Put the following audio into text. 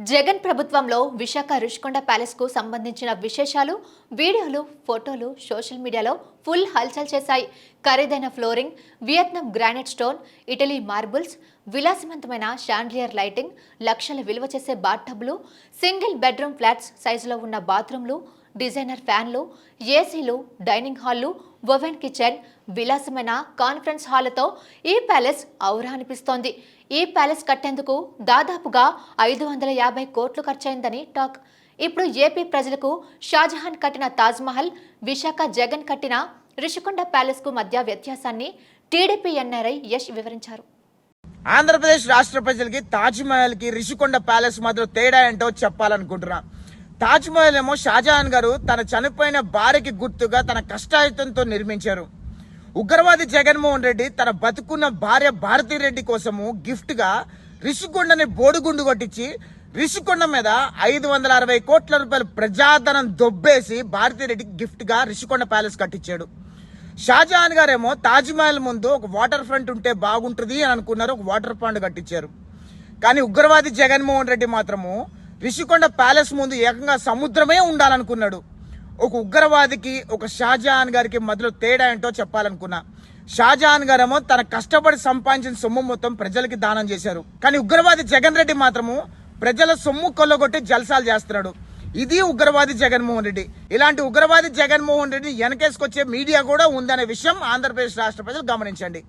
జగన్ ప్రభుత్వంలో విశాఖ రుషికొండ ప్యాలెస్కు సంబంధించిన విశేషాలు వీడియోలు ఫోటోలు సోషల్ మీడియాలో ఫుల్ హల్చల్ చేశాయి. ఖరీదైన flooring Vietnam granite stone Italy marbles విలాసవంతమైన షాండ్లియర్ లైటింగ్ లక్షల విలువ చేసే బాత్ టబ్లు సింగిల్ బెడ్రూమ్ ఫ్లాట్స్ సైజులో ఉన్న బాత్రూంలు డిజైనర్ ఫ్యాన్లు ఏసీలు డైనింగ్ హాల్లు ఓవెన్ కిచెన్ విలాసమైన కాన్ఫరెన్స్ హాల్తో ఈ ప్యాలెస్ ఔరా అనిపిస్తోంది. ఈ ప్యాలెస్ కట్టేందుకు దాదాపుగా ఐదు వందల యాభై కోట్లు ఖర్చయిందని టాక్. ఇప్పుడు ఏపీ ప్రజలకు షాజహాన్ కట్టిన తాజ్మహల్ విశాఖ జగన్ కట్టిన రిషికొండ ప్యాలెస్కు మధ్య వ్యత్యాసాన్ని టీడీపీ ఎన్ఆర్ఐ యష్ వివరించారు. ఆంధ్రప్రదేశ్ రాష్ట్ర ప్రజలకి తాజ్మహల్కి కి రిషికొండ ప్యాలెస్ మధ్య తేడా ఏంటో చెప్పాలనుకుంటున్నా. తాజ్ మహల్ ఏమో షాజహాన్ గారు తన చనిపోయిన భార్యకి గుర్తుగా తన కష్టాయుతంతో నిర్మించారు. ఉగ్రవాది జగన్మోహన్ రెడ్డి తన బతుకున్న భార్య భారతీ రెడ్డి కోసము గిఫ్ట్గా రిషికొండని బోడుగుండు కొట్టించి రిషికొండ మీద ఐదు వందల అరవై కోట్ల రూపాయల ప్రజాధనం దొబ్బేసి భారతీ రెడ్డికి గిఫ్ట్గా రిషికొండ ప్యాలెస్ కట్టించాడు. షాజహాన్ గారేమో తాజ్ మహల్ ముందు ఒక వాటర్ ఫ్రంట్ ఉంటే బాగుంటుంది అని అనుకున్నారు ఒక వాటర్ పాండ్ కట్టించారు. కానీ ఉగ్రవాది జగన్మోహన్ రెడ్డి మాత్రము రిషికొండ ప్యాలెస్ ముందు ఏకంగా సముద్రమే ఉండాలనుకున్నాడు. ఒక ఉగ్రవాదికి ఒక షాజహాన్ గారికి మధ్యలో తేడా ఏంటో చెప్పాలనుకున్నా. షాజహాన్ గారేమో తన కష్టపడి సంపాదించిన సొమ్ము మొత్తం ప్రజలకి దానం చేశారు. కానీ ఉగ్రవాది జగన్ రెడ్డి మాత్రము ప్రజల సొమ్ము కొల్లగొట్టి జల్సాలు చేస్తున్నాడు. ఇది ఉగ్రవాది జగన్మోహన్ రెడ్డి. ఇలాంటి ఉగ్రవాది జగన్మోహన్ రెడ్డి వెనకేసుకొచ్చే మీడియా కూడా ఉందనే విషయం ఆంధ్రప్రదేశ్ రాష్ట్ర ప్రజలు గమనించండి.